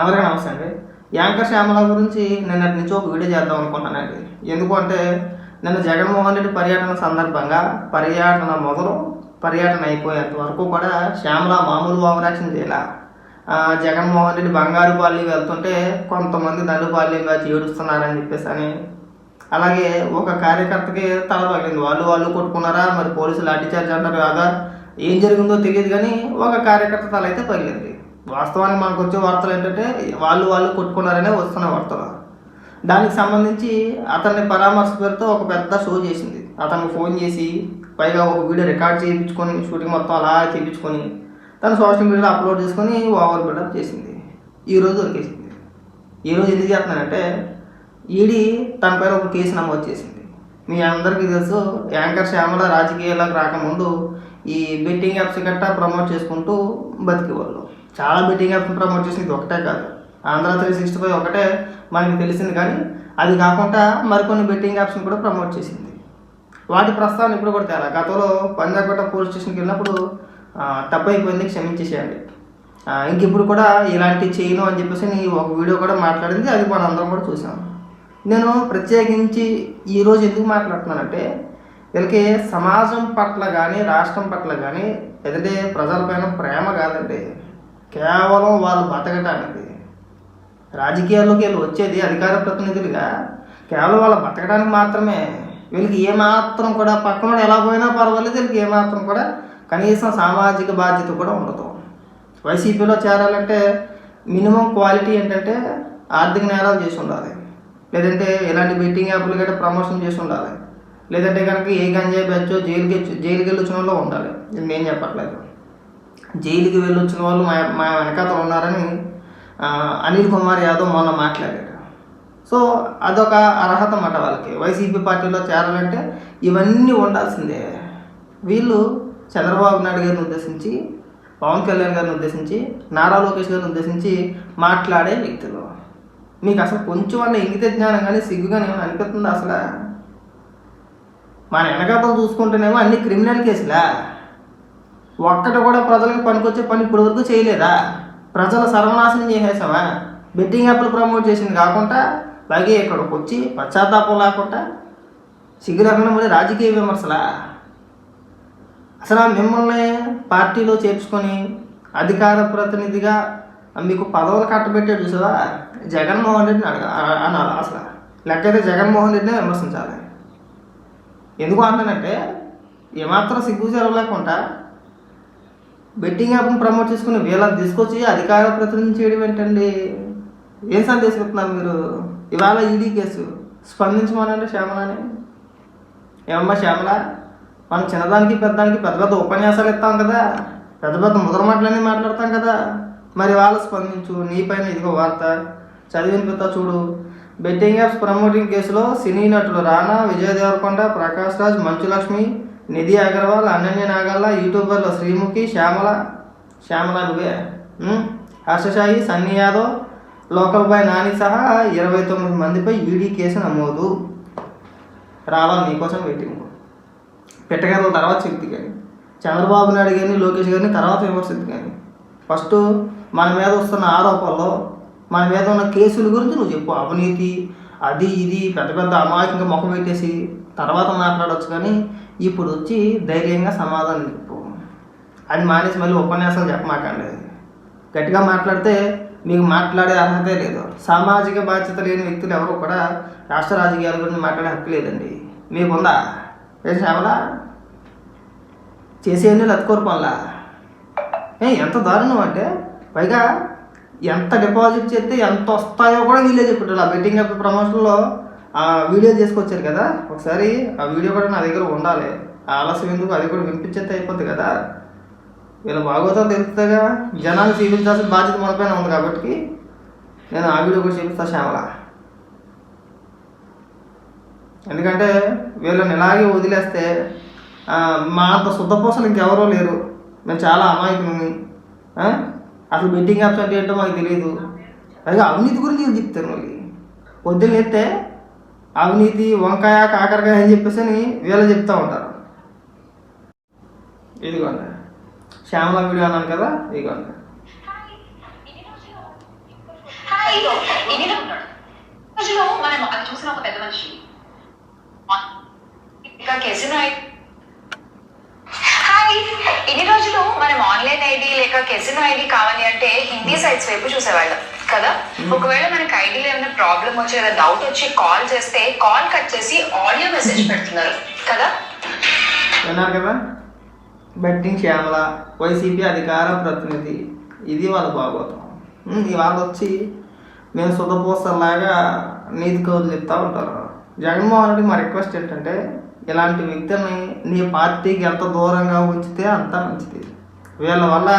అందరికీ నమస్తే అండి. యాంకర్ శ్యామల గురించి నిన్నటి నుంచి ఒక వీడియో చేద్దాం అనుకుంటున్నానండి. ఎందుకంటే నిన్న జగన్మోహన్ రెడ్డి పర్యటన సందర్భంగా పర్యటన మొదలు పర్యటన అయిపోయేంత వరకు కూడా శ్యామల మామూలు ఓవరాక్షన్ చేయాల. జగన్మోహన్ రెడ్డి బంగారుపల్లి వెళ్తుంటే కొంతమంది దండుపల్లి వచ్చి ఏడుస్తున్నారని చెప్పేసి అని. అలాగే ఒక కార్యకర్తకి తల పగిలింది. వాళ్ళు వాళ్ళు కొట్టుకున్నారా? మరి పోలీసులు లాఠీచార్జ్ అంటారు కదా. ఏం జరిగిందో తెలియదు కానీ ఒక కార్యకర్త తల అయితే పగిలింది. వాస్తవానికి మనకు వచ్చే వార్తలు ఏంటంటే వాళ్ళు వాళ్ళు కొట్టుకున్నారనే వస్తున్న వార్తలు. దానికి సంబంధించి అతన్ని పరామర్శ పేరుతో ఒక పెద్ద షో చేసింది. అతనికి ఫోన్ చేసి పైగా ఒక వీడియో రికార్డ్ చేయించుకొని షూటింగ్ మొత్తం అలా చేయించుకొని తను సోషల్ మీడియాలో అప్లోడ్ చేసుకొని ఓవర్ బిల్డప్ చేసింది. ఈరోజు దొరికేసింది. ఈరోజు ఎందుకు చేస్తున్నానంటే ఈడీ తన పైన ఒక కేసు నమోదు చేసింది. మీ అందరికీ తెలుసు యాంకర్ శ్యామల రాజకీయాలకు రాకముందు ఈ బెట్టింగ్ యాప్స్ గట్టా ప్రమోట్ చేసుకుంటూ బతికేవాళ్ళు. చాలా బెట్టింగ్ యాప్స్ ప్రమోట్ చేసింది ఒకటే కాదు. ఆంధ్ర త్రీ సిక్స్టీ ఫైవ్ ఒకటే మనకి తెలిసింది కానీ అది కాకుండా మరికొన్ని బెట్టింగ్ యాప్స్ని కూడా ప్రమోట్ చేసింది. వాటి ప్రస్తావన ఇప్పుడు కూడా తేలా. గతంలో పంజాగుట్ట పోలీస్ స్టేషన్కి వెళ్ళినప్పుడు ఆ, తప్పు అయిపోయింది క్షమించేసేయండి ఇంక ఇప్పుడు కూడా ఇలాంటి చేయను అని చెప్పేసి నీ ఒక వీడియో కూడా మాట్లాడింది అది మనం అందరం కూడా చూసాం. నేను ప్రత్యేకించి ఈరోజు ఎందుకు మాట్లాడుతున్నానంటే వీళ్ళకి సమాజం పట్ల కానీ రాష్ట్రం పట్ల కానీ లేదంటే ప్రజలపైన ప్రేమ కాదండి. కేవలం వాళ్ళు బతకటానికి. రాజకీయాల్లోకి వీళ్ళు వచ్చేది అధికార ప్రతినిధులుగా. కేవలం వాళ్ళ బతకడానికి మాత్రమే. వీళ్ళకి ఏమాత్రం కూడా పక్కన ఎలా పోయినా పర్వాలేదు వీళ్ళకి ఏమాత్రం కూడా కనీసం సామాజిక బాధ్యత కూడా ఉండదు. వైసీపీలో చేరాలంటే మినిమం క్వాలిటీ ఏంటంటే ఆర్థిక నేరాలు చేసి ఉండాలి. లేదంటే ఇలాంటి బెట్టింగ్ యాప్లు గట్రా ప్రమోషన్ చేసి ఉండాలి. లేదంటే కనుక ఏ గంజాయి బెచ్చో జైలుకి జైలుకి వెళ్ళి వచ్చిన వాళ్ళు ఉండాలి. నేను చెప్పట్లేదు. జైలుకి వెళ్ళొచ్చిన వాళ్ళు మా మా వెనకాతలు ఉన్నారని అనిల్ కుమార్ యాదవ్ మొన్న మాట్లాడాడు. సో అదొక అర్హత అన్నమాట వాళ్ళకి. వైసీపీ పార్టీలో చేరాలంటే ఇవన్నీ ఉండాల్సిందే. వీళ్ళు చంద్రబాబు నాయుడు గారిని ఉద్దేశించి పవన్ కళ్యాణ్ గారిని ఉద్దేశించి నారా లోకేష్ గారిని ఉద్దేశించి మాట్లాడే వ్యక్తులు. మీకు అసలు కొంచెం అన్న ఇంగిత జ్ఞానం కానీ సిగ్గు కానీ ఏమైనా అనిపిస్తుంది అసలు? మన వెనకాతలు చూసుకుంటేనేమో అన్ని క్రిమినల్ కేసులా? ఒక్కటి కూడా ప్రజలకు పనికొచ్చే పని ఇప్పటి వరకు చేయలేదా? ప్రజల సర్వనాశనం చేసేసామా బెట్టింగ్ యాప్లు ప్రమోట్ చేసింది కాకుండా అలాగే ఇక్కడికి వచ్చి పశ్చాత్తాపం లేకుండా సిగ్గు లేకుండా మళ్ళీ రాజకీయ విమర్శలా? అసలు ఆ మిమ్మల్ని పార్టీలో చేర్చుకొని అధికార ప్రతినిధిగా మీకు పదవులు కట్టబెట్టాడు చూసావా? జగన్మోహన్ రెడ్డిని అడగ అ- అనాలి అసలు? లేకపోతే జగన్మోహన్ రెడ్డిని విమర్శించాలి? ఎందుకు అంటానంటే ఏమాత్రం సిగ్గు లేకుండా బెట్టింగ్ యాప్ని ప్రమోట్ చేసుకుని వీళ్ళని తీసుకొచ్చి అధికార ప్రతినిధి చేయడం ఏంటండి? ఏం సందేశం చెప్తున్నారు మీరు? ఇవాళ ఈడీ కేసు స్పందించమనండి శ్యామలని. ఏమమ్మా శ్యామల? మనం చిన్నదానికి పెద్దదానికి పెద్ద పెద్ద ఉపన్యాసాలు ఇస్తాం కదా. పెద్ద పెద్ద ముద్ర మాటలన్నీ మాట్లాడతాం కదా. మరి వాళ్ళు స్పందించు నీ పైన ఇదిగో వార్త. చదివిన పెద్ద చూడు. బెట్టింగ్ యాప్స్ ప్రమోటింగ్ కేసులో సినీ నటులు రానా విజయ్ దేవరకొండ ప్రకాష్ రాజ్ మంచులక్ష్మి నిధి అగర్వాల్ అనన్య నాగల్ల యూట్యూబర్లు శ్రీముఖి శ్యామల శ్యామల నువ్వే. ఉం? హర్షసాయి సన్నీ యాదవ్ లోకల్ బాయ్ నాని సహా ఇరవై తొమ్మిది మందిపై ఈడీ కేసు నమోదు. రావాలి నీకోసం వెయిటింగ్ పెట్టగల తర్వాత చెప్తి కానీ. చంద్రబాబు నాయుడు గారిని లోకేష్ గారిని తర్వాత విమర్శింది కానీ. ఫస్ట్ మన మీద వస్తున్న ఆరోపణలు మన మీద ఉన్న కేసుల గురించి నువ్వు చెప్పు. అవినీతి అది ఇది పెద్ద పెద్ద అమాయకంగా ముఖం పెట్టేసి తర్వాత మాట్లాడవచ్చు కానీ ఇప్పుడు వచ్చి ధైర్యంగా సమాధానం చెప్పు. అది మానేసి మళ్ళీ ఉపన్యాసాలు చెప్పమాకండి. గట్టిగా మాట్లాడితే మీకు మాట్లాడే అర్హతే లేదు. సామాజిక బాధ్యత లేని వ్యక్తులు ఎవరు కూడా రాష్ట్ర రాజకీయాల గురించి మాట్లాడే హక్కు లేదండి. మీకుందా? ఏం శ్యామలా? చేసేయండి లత్కోరు పనులా? ఏ ఎంత దారుణం అంటే పైగా ఎంత డిపాజిట్ చేస్తే ఎంత వస్తాయో కూడా వీళ్ళే చెప్పారు ఆ బెట్టింగ్ యాప్ ప్రమోషన్లో ఆ వీడియో చేసుకొచ్చారు కదా ఒకసారి ఆ వీడియో కూడా నా దగ్గర ఉండాలి. ఆలస్యం ఎందుకు? అది కూడా వినిపించేస్తే అయిపోద్ది కదా. వీళ్ళ భాగవతం తెలుస్తుందిగా. జనాలు చూపించాల్సిన బాధ్యత మనపైన ఉంది కాబట్టి నేను ఆ వీడియో కూడా చూపిస్తా శ్యామల. ఎందుకంటే వీళ్ళని ఇలాగే వదిలేస్తే మా అంత శుద్ధపోసలు ఇంకెవరో లేరు. మేము చాలా అమాయకుని అసలు బెట్టింగ్ యాప్స్ అంటే ఏంటో మాకు తెలియదు పైగా అవినీతి గురించి చెప్తారు మళ్ళీ? పొద్దున్న ఎత్తే అవినీతి వంకాయ కాకరకాయ అని చెప్పేసి అని వీళ్ళు చెప్తూ ఉంటారు. ఇదిగోండి. శ్యామల వీడియో అన్నాను కదా ఇదిగోండి. ఇన్ని రోజులు మనం ఆన్లైన్ ఐడి లేక కెసినో ఐడి కావాలి అంటే హిందీ సైట్స్ వైపు చూసేవాళ్ళం. కదా? ఒకవేళ మనకి ఐడీలో ఏమైనా ప్రాబ్లం వచ్చి లేదా డౌట్ వచ్చి కాల్ చేస్తే కాల్ కట్ చేసి ఆడియో మెసేజ్ పెడుతున్నారు కదా? విన్నారు కదా? బెట్టింగ్ శ్యామల వైసీపీ అధికార ప్రతినిధి. ఇది వాళ్ళ భాగవతం ఇవాళ వచ్చి మేము సుధపోసలాగా నీతి కౌలు చెప్తా ఉంటారు. జగన్మోహన్ రెడ్డి మా రిక్వెస్ట్ ఏంటంటే ఇలాంటి వ్యక్తుల్ని నీ పార్టీకి ఎంత దూరంగా ఉంచితే అంత మంచిది. వీళ్ళ వల్ల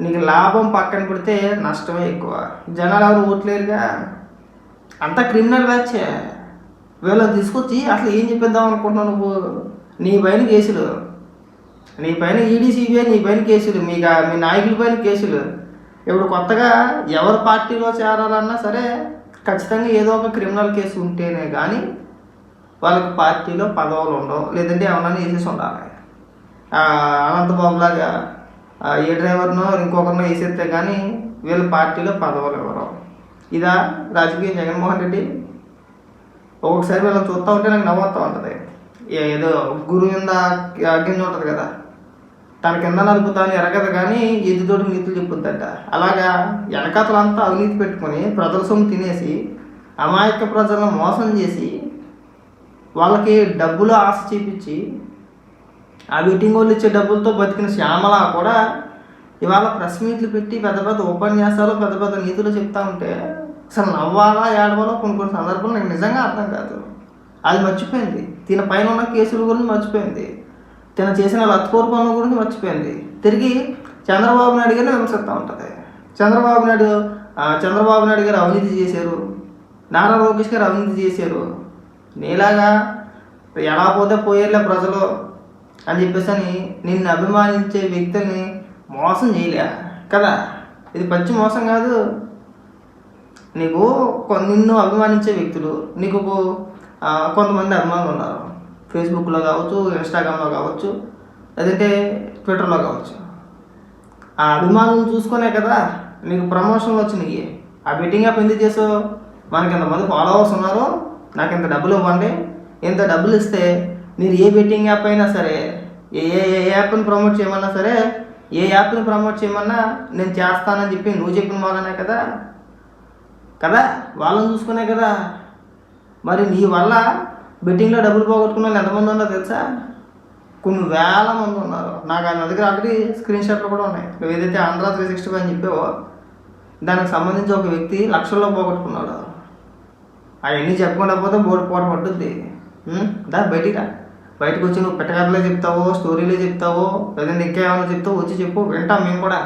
నీకు లాభం పక్కన పెడితే నష్టమే ఎక్కువ. జనాలు ఎవరు ఓట్లేరుగా అంతా క్రిమినల్ బ్యాచే వీళ్ళని తీసుకొచ్చి అసలు ఏం చెప్పిద్దాం అనుకుంటున్నావు నువ్వు? నీ పైన కేసులు. నీ పైన ఈడీ సిబిఐ నీ పైన కేసులు. మీ మీ నాయకుల పైన కేసులు. ఇప్పుడు కొత్తగా ఎవరి పార్టీలో చేరాలన్నా సరే ఖచ్చితంగా ఏదో ఒక క్రిమినల్ కేసు ఉంటేనే కానీ వాళ్ళకి పార్టీలో పదవులు ఉండవు. లేదంటే ఏమన్నా వేసేసి ఉండాలి. అనంతబాబు లాగా ఏ డ్రైవర్నో ఇంకొకరినో వేసేస్తే కానీ వీళ్ళ పార్టీలో పదవులు ఇవ్వరు ఇదా రాజకీయ జగన్మోహన్ రెడ్డి. ఒక్కొక్కసారి వీళ్ళని చూస్తూ ఉంటే నాకు నవ్వుతూ ఉంటుంది. ఏ- ఏదో గురువు కింద గింజ ఉంటుంది కదా. తన కింద నలుపుతాను ఎరగదు కానీ ఎదుటోటి నీతులు చెప్పుద్దంట. అలాగా వెనకతలంతా అవినీతి పెట్టుకొని ప్రజల సొమ్ము తినేసి అమాయక ప్రజలను మోసం చేసి వాళ్ళకి డబ్బులు ఆశ చూపించి ఆ మీటింగ్ వాళ్ళు ఇచ్చే డబ్బులతో బతికిన శ్యామల కూడా ఇవాళ ప్రెస్ మీట్లు పెట్టి పెద్ద పెద్ద ఉపన్యాసాలు పెద్ద పెద్ద నీతులు చెప్తా ఉంటే అసలు నవ్వాలా ఏడవాలో కొన్ని కొన్ని సందర్భాలు నాకు నిజంగా అర్థం కాదు. అది మర్చిపోయింది. తిన పైన ఉన్న కేసుల గురించి మర్చిపోయింది. తిన చేసిన లత్కోర్ పనుల గురించి మర్చిపోయింది. తిరిగి చంద్రబాబు నాయుడు గారిని విమర్శిస్తూ ఉంటుంది. చంద్రబాబు నాయుడు చంద్రబాబు నాయుడు గారు అవినీతి చేశారు. నారా లోకేష్ గారు అవినీతి చేశారు. నీలాగా ఎలా పోతే పోయేలే ప్రజలు. అని చెప్పేసి అని నిన్ను అభిమానించే వ్యక్తుల్ని మోసం చేయలే. కదా? ఇది పచ్చి మోసం కాదు. నీకు నిన్ను అభిమానించే వ్యక్తులు నీకు కొంతమంది అభిమానులు ఉన్నారు. ఫేస్బుక్లో కావచ్చు ఇన్స్టాగ్రామ్లో కావచ్చు లేదంటే ట్విట్టర్లో కావచ్చు. ఆ అభిమానులు చూసుకునే కదా నీకు ప్రమోషన్లు వచ్చినాయి. ఆ బెట్టింగ్ యాప్ ఎందుకు చేసావు? మనకి ఇంతమంది ఫాలోవర్స్ ఉన్నారు? నాకు ఇంత డబ్బులు ఇవ్వండి. ఇంత డబ్బులు ఇస్తే మీరు ఏ బెట్టింగ్ యాప్ అయినా సరే ఏ ఏ ఏ యాప్ని ప్రమోట్ చేయమన్నా సరే ఏ యాప్ని ప్రమోట్ చేయమన్నా నేను చేస్తానని చెప్పి నువ్వు చెప్పిన వాళ్ళనే కదా? కదా? వాళ్ళని చూసుకునే కదా? మరి నీ వల్ల బెట్టింగ్లో డబ్బులు పోగొట్టుకున్న వాళ్ళు ఎంతమంది ఉన్నారో తెలుసా? కొన్ని వేల మంది ఉన్నారు. నాకు ఆయన దగ్గర ఆల్రెడీ స్క్రీన్ షాట్లు కూడా ఉన్నాయి. నువ్వు ఏదైతే ఆంధ్ర త్రీ సిక్స్టీ ఫైవ్ అని చెప్పావో దానికి సంబంధించి ఒక వ్యక్తి లక్షల్లో పోగొట్టుకున్నాడు. అవన్నీ చెప్పకుండా పోతే బోర్డు పోట పట్టుద్ది దా బయటికి రా. బయటకు వచ్చి నువ్వు పెట్టగడలే చెప్తావో స్టోరీలే చెప్తావో లేదంటే ఇంకా ఏమైనా చెప్తావో వచ్చి చెప్పు వింటాం మేము కూడా.